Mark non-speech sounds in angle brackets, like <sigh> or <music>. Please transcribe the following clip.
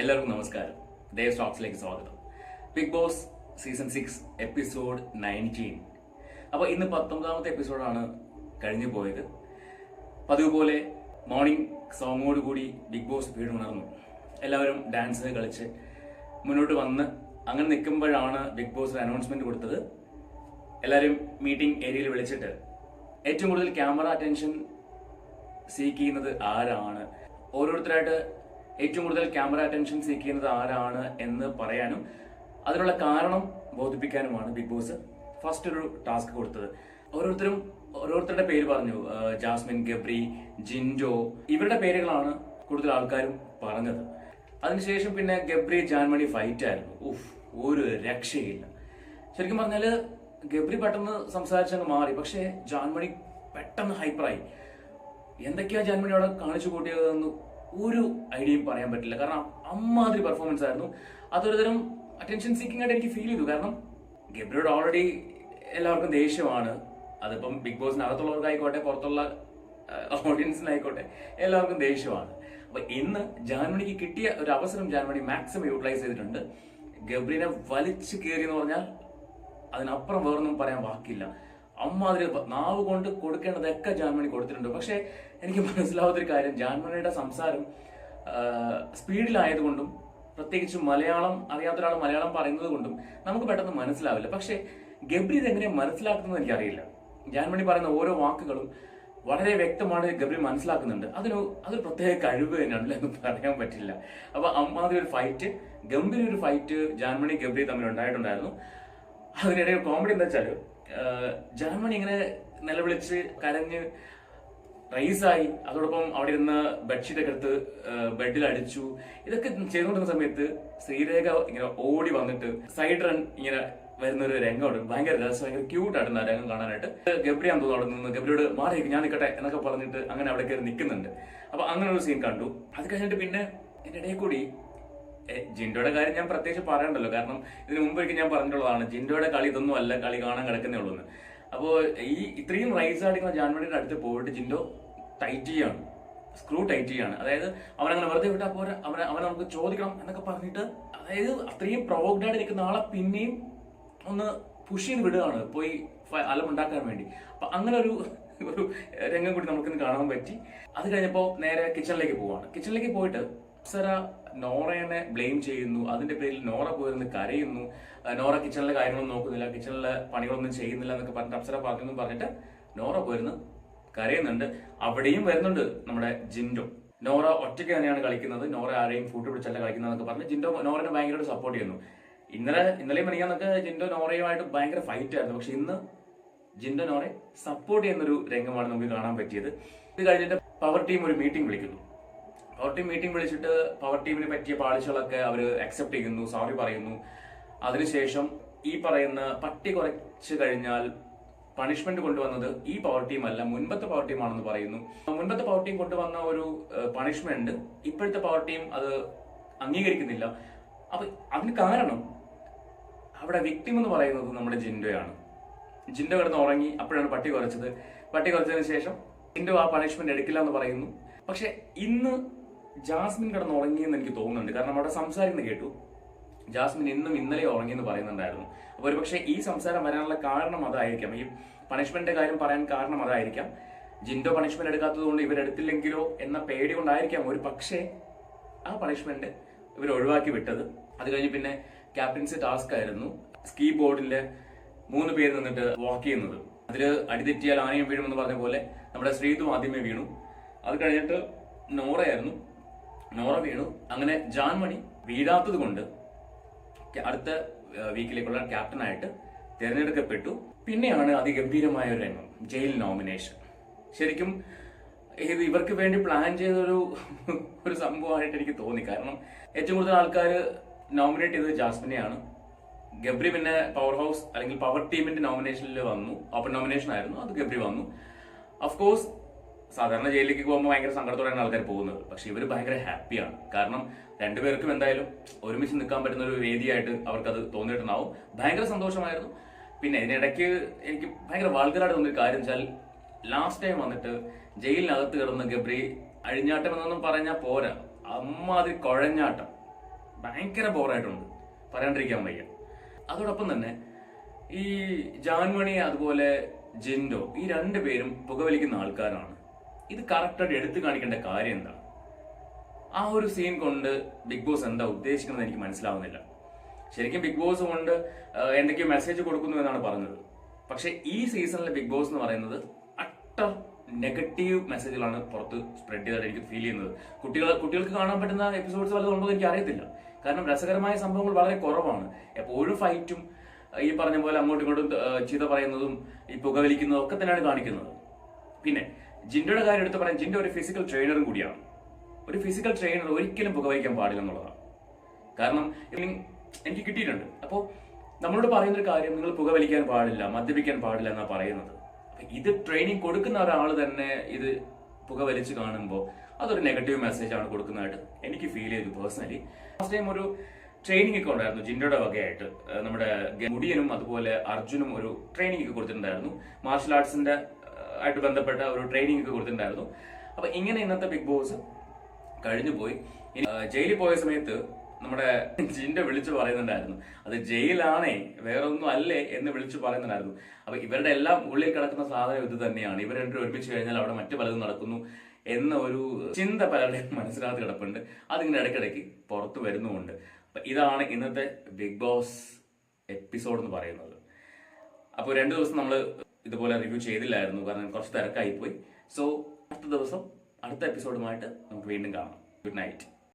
എല്ലാവർക്കും നമസ്കാരം. ദേവ് സ്റ്റോക്സിലേക്ക് സ്വാഗതം. Bigg Boss season six episode nineteen. അപ്പോൾ ഇന്ന് പത്തൊമ്പതാമത്തെ എപ്പിസോഡാണ് കഴിഞ്ഞു പോയത്. പതിവ് പോലെ മോർണിംഗ് സോങ്ങോട് കൂടി ബിഗ് ബോസ് വീട് ഉണർന്നു എല്ലാവരും ഡാൻസ് കളിച്ച് മുന്നോട്ട് വന്ന് അങ്ങനെ നിൽക്കുമ്പോഴാണ് ബിഗ് ബോസ് അനൗൺസ്മെന്റ് കൊടുത്തത്. എല്ലാവരും മീറ്റിംഗ് ഏരിയയിൽ വിളിച്ചിട്ട്. ഏറ്റവും കൂടുതൽ ക്യാമറ അറ്റൻഷൻ സീക്ക് ചെയ്യുന്നത് ആരാണ്? ഓരോരുത്തരായിട്ട് ഏറ്റവും കൂടുതൽ ക്യാമറ അറ്റൻഷൻ സീക്ക് ചെയ്യുന്നത് ആരാണ് എന്ന് പറയാനും അതിനുള്ള കാരണം ബോധിപ്പിക്കാനുമാണ് ബിഗ് ബോസ് ഫസ്റ്റ് ഒരു ടാസ്ക് കൊടുത്തത്. ഓരോരുത്തരും ഓരോരുത്തരുടെ പേര് പറഞ്ഞു. ജാസ്മിൻ ഗബ്രി ജിൻഡോ ഇവരുടെ പേരുകളാണ് കൂടുതൽ ആൾക്കാരും പറഞ്ഞത്. അതിനുശേഷം പിന്നെ ഗബ്രി ജാൻമണി ഫൈറ്റ് ആയിരുന്നു. ഉഫ് ഒരു രക്ഷയില്ല. ശരിക്കും പറഞ്ഞാൽ ഗബ്രി പെട്ടെന്ന് സംസാരിച്ചങ്ങ് മാറി. പക്ഷേ ജാൻമണി പെട്ടെന്ന് ഹൈപ്പറായി എന്തൊക്കെയാ ജാൻമണി അവിടെ കാണിച്ചു കൂട്ടിയതെന്ന് ഒരു ഐഡിയയും പറയാൻ പറ്റില്ല. കാരണം അമ്മാതിരി പെർഫോമൻസ് ആയിരുന്നു. അതൊരുതരം അറ്റൻഷൻ സീക്കിംഗ് ആയിട്ട് എനിക്ക് ഫീൽ ചെയ്തു. കാരണം ഗബ്രിയോട് ഓൾറെഡി എല്ലാവർക്കും ദേഷ്യമാണ്. അതിപ്പം ബിഗ് ബോസിനകത്തുള്ളവർക്കായിക്കോട്ടെ പുറത്തുള്ള ഓഡിയൻസിനായിക്കോട്ടെ എല്ലാവർക്കും ദേഷ്യമാണ്. അപ്പൊ ഇന്ന് ജാൻമണിക്ക് കിട്ടിയ ഒരു അവസരം ജാൻമണി മാക്സിമം യൂട്ടിലൈസ് ചെയ്തിട്ടുണ്ട്. ഗബ്രിനെ വലിച്ചു കയറി എന്ന് പറഞ്ഞാൽ അതിനപ്പുറം വേറൊന്നും പറയാൻ വാക്കില്ല. അമ്മാതിരി നാവ് കൊണ്ട് കൊടുക്കേണ്ടതൊക്കെ ജാൻമണി കൊടുത്തിട്ടുണ്ട്. പക്ഷേ എനിക്ക് മനസ്സിലാവാത്തൊരു കാര്യം. ജാൻമണിയുടെ സംസാരം സ്പീഡിലായതുകൊണ്ടും പ്രത്യേകിച്ച് മലയാളം അറിയാത്ത ഒരാൾ മലയാളം പറയുന്നത് കൊണ്ടും നമുക്ക് പെട്ടെന്ന് മനസ്സിലാവില്ല. പക്ഷേ ഗബ്രി ഇത് എങ്ങനെയാണ് മനസ്സിലാക്കുന്നത് എനിക്കറിയില്ല. ജാൻമണി പറയുന്ന ഓരോ വാക്കുകളും വളരെ വ്യക്തമാണ് ഗബ്രി മനസ്സിലാക്കുന്നുണ്ട്. അതിന് അതൊരു പ്രത്യേക കഴിവ് തന്നെയാണ് എന്ന് പറയാൻ പറ്റില്ല. അപ്പൊ അമ്മാതിരി ഒരു ഫൈറ്റ് ഗംഭീര ഒരു ഫൈറ്റ് ജാൻമണി ഗബ്രി തമ്മിൽ ഉണ്ടായിട്ടുണ്ടായിരുന്നു. അതിനിടയിൽ കോമഡി എന്താ വെച്ചാൽ ആഹ് ജർമ്മനി ഇങ്ങനെ നിലവിളിച്ച് കരഞ്ഞ് റൈസായി അതോടൊപ്പം അവിടെ ഇരുന്ന് ബെഡ്ഷീറ്റ് ഒക്കെ എടുത്ത് ബെഡിൽ അടിച്ചു. ഇതൊക്കെ ചെയ്തുകൊണ്ടിരുന്ന സമയത്ത് ശ്രീരേഖ ഇങ്ങനെ ഓടി വന്നിട്ട് സൈഡ് റൺ ഇങ്ങനെ വരുന്ന ഒരു രംഗമുണ്ട്. ഭയങ്കര രസം ഭയങ്കര ക്യൂട്ട് ആയിരുന്നു ആ രംഗം കാണാനായിട്ട്. ഗബ്രിയാണ് തോന്നുന്നു അവിടെ നിന്ന്. ഗബ്രിയോട് മാറി ഞാൻ നിൽക്കട്ടെ എന്നൊക്കെ പറഞ്ഞിട്ട് അങ്ങനെ അവിടെ കയറി നിൽക്കുന്നുണ്ട്. അപ്പൊ അങ്ങനെ ഒരു സീൻ കണ്ടു. അത് കഴിഞ്ഞിട്ട് പിന്നെ എന്റെ ഇടയിൽ കൂടി ജിൻഡോയുടെ കാര്യം ഞാൻ പ്രത്യേകിച്ച് പറയണ്ടല്ലോ. കാരണം ഇതിനു മുമ്പൊരിക്കൽ ഞാൻ പറഞ്ഞിട്ടുള്ളതാണ് ജിൻഡോയുടെ കളി ഇതൊന്നും അല്ല കളി കാണാൻ കിടക്കുന്നേ ഉള്ളൂ അപ്പോൾ ഈ ഇത്രയും റൈസ് ആടിക്കുന്ന ജാൻമണിയുടെ അടുത്ത് പോയിട്ട് ജിൻഡോ ടൈറ്റ് ചെയ്യാണ്. സ്ക്രൂ ടൈറ്റ് ചെയ്യാണ്. അതായത് അവനങ്ങനെ വെറുതെ വിട്ടാൽ പോരാ അവനെ അവനെ നമുക്ക് ചോദിക്കണം എന്നൊക്കെ പറഞ്ഞിട്ട് അതായത് അത്രയും പ്രൊവോക്ഡ് ആയിട്ട് നിൽക്കുന്ന ആളെ പിന്നെയും ഒന്ന് പുഷ് ചെയ്ത് വിടുകയാണ് പോയി അലം ഉണ്ടാക്കാൻ വേണ്ടി. അപ്പൊ അങ്ങനെ ഒരു ഒരു രംഗം കൂടി നമുക്കിന്ന് കാണാൻ പറ്റി. അത് കഴിഞ്ഞപ്പോൾ നേരെ കിച്ചണിലേക്ക് പോവാണ്. കിച്ചണിലേക്ക് പോയിട്ട് അപ്സര നോറയെ ബ്ലെയിം ചെയ്യുന്നു. അതിന്റെ പേരിൽ നോറ പോയിരുന്ന് കരയുന്നു. നോറ കിച്ചണിലെ കാര്യങ്ങളൊന്നും നോക്കുന്നില്ല. കിച്ചണിലെ പണികളൊന്നും ചെയ്യുന്നില്ല എന്നൊക്കെ പറഞ്ഞിട്ട് അപ്സര പറഞ്ഞു പറഞ്ഞിട്ട് നോറ പോയിരുന്ന് കരയുന്നുണ്ട്. അവിടെയും വരുന്നുണ്ട് നമ്മുടെ ജിൻഡോ. നോറ ഒറ്റയ്ക്ക് തന്നെയാണ് കളിക്കുന്നത്. നോറ ആരെയും ഫുഡ് പിടിച്ചല്ല കളിക്കുന്നതെന്നൊക്കെ പറഞ്ഞ് ജിൻഡോ നോറിനെ ഭയങ്കരമായിട്ട് സപ്പോർട്ട് ചെയ്യുന്നു. ഇന്നലെ ഇന്നലെയും മണിയാന്നൊക്കെ ജിൻഡോ നോറയുമായിട്ട് ഭയങ്കര ഫൈറ്റ് ആയിരുന്നു. പക്ഷെ ഇന്ന് ജിൻഡോ നോറെ സപ്പോർട്ട് ചെയ്യുന്ന ഒരു രംഗമാണ് നമുക്ക് കാണാൻ പറ്റിയത്. ഇത് കഴിഞ്ഞിട്ട് പവർ ടീം ഒരു മീറ്റിംഗ് വിളിക്കുന്നു. പവർ ടീം മീറ്റിംഗ് വിളിച്ചിട്ട് പവർ ടീമിന് പറ്റിയ പാളിച്ചകളൊക്കെ അവർ അക്സെപ്റ്റ് ചെയ്യുന്നു സോറി പറയുന്നു. അതിനുശേഷം ഈ പറയുന്ന പട്ടി കുറച്ച് കഴിഞ്ഞാൽ പണിഷ്മെന്റ് കൊണ്ടുവന്നത് ഈ പവർ ടീം അല്ല മുൻപത്തെ പവർ ടീം ആണെന്ന് പറയുന്നു. മുൻപത്തെ പവർ ടീം കൊണ്ടുവന്ന ഒരു പണിഷ്മെന്റ് ഇപ്പോഴത്തെ പവർ ടീം അത് അംഗീകരിക്കുന്നില്ല. അപ്പൊ അതിന് കാരണം അവിടെ വിക്ടിം എന്ന് പറയുന്നത് നമ്മുടെ ജിൻഡോയാണ്. ജിൻഡോ കിടന്ന് ഉറങ്ങി അപ്പോഴാണ് പട്ടി കുറച്ചത്. പട്ടി കുറച്ചതിന് ശേഷം ജിൻഡോ ആ പണിഷ്മെന്റ് എടുക്കില്ല എന്ന് പറയുന്നു. പക്ഷെ ഇന്ന് ജാസ്മിൻ കിടന്ന് ഉറങ്ങിയെന്ന് എനിക്ക് തോന്നുന്നുണ്ട്. കാരണം അവിടെ സംസാരിക്കുന്നത് കേട്ടു. ജാസ്മിൻ ഇന്നും ഇന്നലെ ഉറങ്ങിയെന്ന് പറയുന്നുണ്ടായിരുന്നു. അപ്പൊ ഒരുപക്ഷെ ഈ സംസാരം വരാനുള്ള കാരണം അതായിരിക്കാം. ഈ പണിഷ്മെന്റിന്റെ കാര്യം പറയാൻ കാരണം അതായിരിക്കാം. ജിൻഡോ പണിഷ്മെന്റ് എടുക്കാത്തത് കൊണ്ട് ഇവരെടുത്തില്ലെങ്കിലോ എന്ന പേടി കൊണ്ടായിരിക്കാം ഒരു പക്ഷേ ആ പണിഷ്മെന്റ് ഇവർ ഒഴിവാക്കി വിട്ടത്. അത് കഴിഞ്ഞ് പിന്നെ ക്യാപ്റ്റൻസി ടാസ്ക് ആയിരുന്നു. സ്കീ ബോർഡിലെ മൂന്ന് പേര് നിന്നിട്ട് വാക്ക് ചെയ്യുന്നത്. അതിൽ അടിതെറ്റിയാൽ ആനയും വീഴുമെന്ന് പറഞ്ഞ പോലെ നമ്മുടെ ശ്രീതു ആദ്യമേ വീണു. അത് കഴിഞ്ഞിട്ട് നോറയായിരുന്നു. നോറ വീണു. അങ്ങനെ ജാൻമണി വീഴാത്തത് കൊണ്ട് അടുത്ത വീക്കിലേക്കുള്ള ക്യാപ്റ്റനായിട്ട് തിരഞ്ഞെടുക്കപ്പെട്ടു. പിന്നെയാണ് അതിഗംഭീരമായ ഒരു രംഗം ജയിൽ നോമിനേഷൻ. ശരിക്കും ഇത് ഇവർക്ക് വേണ്ടി പ്ലാൻ ചെയ്തൊരു <laughs> ഒരു സംഭവമായിട്ട് എനിക്ക് തോന്നി. കാരണം ഏറ്റവും കൂടുതൽ ആൾക്കാർ നോമിനേറ്റ് ചെയ്തത് ജാസ്മിനെയാണ്. ഗബ്രി പിന്നെ പവർ ഹൗസ് അല്ലെങ്കിൽ പവർ ടീമിന്റെ നോമിനേഷനിൽ വന്നു. ഓപ്പൺ നോമിനേഷൻ ആയിരുന്നു. അത് ഗബ്രി വന്നു. ഓഫ് കോഴ്സ് സാധാരണ ജയിലിലേക്ക് പോകുമ്പോൾ ഭയങ്കര സങ്കടത്തോടെയാണ് ആൾക്കാർ പോകുന്നത്. പക്ഷെ ഇവർ ഭയങ്കര ഹാപ്പിയാണ്. കാരണം രണ്ടുപേർക്കും എന്തായാലും ഒരുമിച്ച് നിൽക്കാൻ പറ്റുന്ന ഒരു വേദിയായിട്ട് അവർക്കത് തോന്നിയിട്ടുണ്ടാവും. ഭയങ്കര സന്തോഷമായിരുന്നു. പിന്നെ ഇതിനിടയ്ക്ക് എനിക്ക് ഭയങ്കര വാൾഗറായിട്ട് തോന്നിയ കാര്യം വെച്ചാൽ ലാസ്റ്റ് ടൈം വന്നിട്ട് ജയിലിനകത്ത് കിടന്ന ഗബ്രി അഴിഞ്ഞാട്ടം എന്നൊന്നും പറഞ്ഞാൽ പോരാ. അമ്മാതിരി കുഴഞ്ഞാട്ടം. ഭയങ്കര ബോറായിട്ടുണ്ട്. പറയാണ്ടിരിക്കാൻ വയ്യ. അതോടൊപ്പം തന്നെ ഈ ജാൻമണി അതുപോലെ ജിൻഡോ ഈ രണ്ട് പേരും പുകവലിക്കുന്ന ആൾക്കാരാണ്. ഇത് കറക്റ്റായിട്ട് എടുത്തു കാണിക്കേണ്ട കാര്യം എന്താണ് ആ ഒരു സീൻ കൊണ്ട് ബിഗ് ബോസ് എന്താ ഉദ്ദേശിക്കുന്നത് എനിക്ക് മനസ്സിലാവുന്നില്ല. ശരിക്കും ബിഗ് ബോസ് കൊണ്ട് എന്തൊക്കെയോ മെസ്സേജ് കൊടുക്കുന്നു എന്നാണ് പറഞ്ഞത്. പക്ഷെ ഈ സീസണിലെ ബിഗ് ബോസ് എന്ന് പറയുന്നത് അട്ടർ നെഗറ്റീവ് മെസ്സേജുകളാണ് പുറത്ത് സ്പ്രെഡ് ചെയ്തതായിട്ട് എനിക്ക് ഫീൽ ചെയ്യുന്നത്. കുട്ടികൾ കുട്ടികൾക്ക് കാണാൻ പറ്റുന്ന എപ്പിസോഡ്സ് വല്ലതും ഉണ്ടോ എന്ന് എനിക്ക് അറിയത്തില്ല. കാരണം രസകരമായ സംഭവങ്ങൾ വളരെ കുറവാണ്. എപ്പോഴും ഫൈറ്റും ഈ പറഞ്ഞ പോലെ അങ്ങോട്ടും ഇങ്ങോട്ടും ചീത ചീത്ത പറയുന്നതും ഈ പുകവലിക്കുന്നതും ഒക്കെ തന്നെയാണ് കാണിക്കുന്നത്. പിന്നെ ജിൻഡോയുടെ കാര്യം എടുത്ത് പറയാൻ ജിൻഡോ ഒരു ഫിസിക്കൽ ട്രെയിനറും കൂടിയാണ്. ഒരു ഫിസിക്കൽ ട്രെയിനർ ഒരിക്കലും പുകവലിക്കാൻ പാടില്ല എന്നുള്ളതാണ്. കാരണം എനിക്ക് കിട്ടിയിട്ടുണ്ട്. അപ്പോൾ നമ്മളോട് പറയുന്ന ഒരു കാര്യം നിങ്ങൾ പുകവലിക്കാൻ പാടില്ല മദ്യപിക്കാൻ പാടില്ല എന്നാണ് പറയുന്നത്. ഇത് ട്രെയിനിങ് കൊടുക്കുന്ന ഒരാൾ തന്നെ ഇത് പുകവലിച്ച് കാണുമ്പോൾ അതൊരു നെഗറ്റീവ് മെസ്സേജ് ആണ് കൊടുക്കുന്നതായിട്ട് എനിക്ക് ഫീൽ ചെയ്തു പേഴ്സണലി ഫസ്റ്റ് ടൈം ഒരു ട്രെയിനിങ് ഒക്കെ ഉണ്ടായിരുന്നു ജിൻഡോയുടെ വകയായിട്ട്. നമ്മുടെ മുടിയനും അതുപോലെ അർജുനും ഒരു ട്രെയിനിങ് ഒക്കെ കൊടുത്തിട്ടുണ്ടായിരുന്നു. മാർഷൽ ആർട്സിന്റെ ആയിട്ട് ബന്ധപ്പെട്ട ഒരു ട്രെയിനിങ് ഒക്കെ കൊടുത്തിട്ടുണ്ടായിരുന്നു. അപ്പൊ ഇങ്ങനെ ഇന്നത്തെ ബിഗ് ബോസ് കഴിഞ്ഞു പോയി. ജയിലിൽ പോയ സമയത്ത് നമ്മുടെ ജിന്റെ വിളിച്ചു പറയുന്നുണ്ടായിരുന്നു. അത് ജയിലാണേ വേറെ ഒന്നും അല്ലേ എന്ന് വിളിച്ചു പറയുന്നുണ്ടായിരുന്നു. അപ്പൊ ഇവരുടെ എല്ലാം ഉള്ളിൽ കിടക്കുന്ന സാധനം ഇത് തന്നെയാണ്. ഇവർ രണ്ടും ഒരുമിച്ച് കഴിഞ്ഞാൽ അവിടെ മറ്റു പലതും നടക്കുന്നു എന്ന ഒരു ചിന്ത പലരുടെയും മനസ്സിനകത്ത് കിടപ്പുണ്ട്. അതിങ്ങനെ ഇടയ്ക്കിടയ്ക്ക് പുറത്തു വരുന്നുമുണ്ട്. അപ്പൊ ഇതാണ് ഇന്നത്തെ ബിഗ് ബോസ് എപ്പിസോഡ് എന്ന് പറയുന്നത്. അപ്പോൾ രണ്ട് ദിവസം നമ്മൾ ഇതുപോലെ റിവ്യൂ ചെയ്തില്ലായിരുന്നു. കാരണം കുറച്ച് തിരക്കായിപ്പോയി. സോ അടുത്ത ദിവസം അടുത്ത എപ്പിസോഡുമായിട്ട് നമുക്ക് വീണ്ടും കാണാം. Good night